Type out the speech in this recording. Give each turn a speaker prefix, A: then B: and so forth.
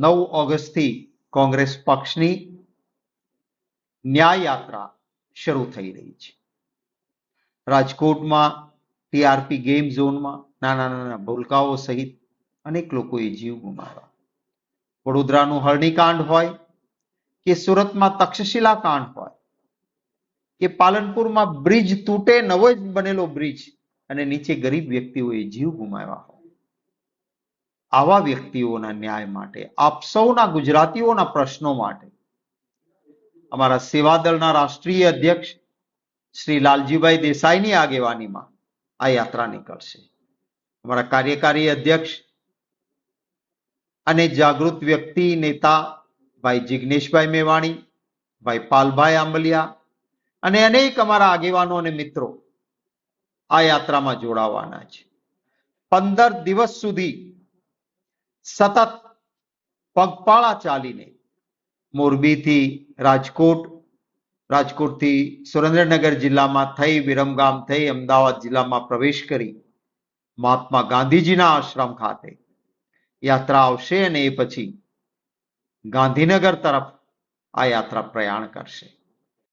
A: નવ ઓગસ્ટથી કોંગ્રેસ પક્ષની ન્યાય યાત્રા શરૂ થઈ રહી છે. રાજકોટમાં ટીઆરપી ગેમ ઝોનમાં નાના નાના ભૂલકાઓ સહિત અનેક લોકોએ જીવ ગુમાવ્યા. વડોદરાનું હરણીકાંડ હોય કે સુરતમાં તક્ષશિલા કાંડ હોય કે પાલનપુરમાં બ્રિજ તૂટે નવો જ બનેલો બ્રિજ અને નીચે ગરીબ વ્યક્તિઓએ જીવ ગુમાવ્યા હોય. આવા વ્યક્તિઓના ન્યાય માટે, આપ સૌના ગુજરાતીઓના પ્રશ્નો માટે. અમારા સેવાદળના રાષ્ટ્રીય અધ્યક્ષ શ્રી લાલજીભાઈ દેસાઈની આગેવાનીમાં આ યાત્રા નીકળશે. અમારા કાર્યકારી અધ્યક્ષ અને જાગૃત વ્યક્તિ નેતા ભાઈ જિગ્નેશભાઈ મેવાણી, ભાઈ પાલભાઈ આંબલિયા અને અનેક અમારા આગેવાનો અને મિત્રો આ યાત્રામાં જોડાવાના છે. પંદર દિવસ સુધી સતત પગપાળા ચાલીને મોરબીથી રાજકોટ, રાજકોટથી સુરેન્દ્રનગર જિલ્લામાં થઈ, વિરમગામ થઈ, અમદાવાદ જિલ્લામાં પ્રવેશ કરી મહાત્મા ગાંધીજીના આશ્રમ ખાતે યાત્રા આવશે અને એ પછી ગાંધીનગર તરફ આ યાત્રા પ્રયાણ કરશે.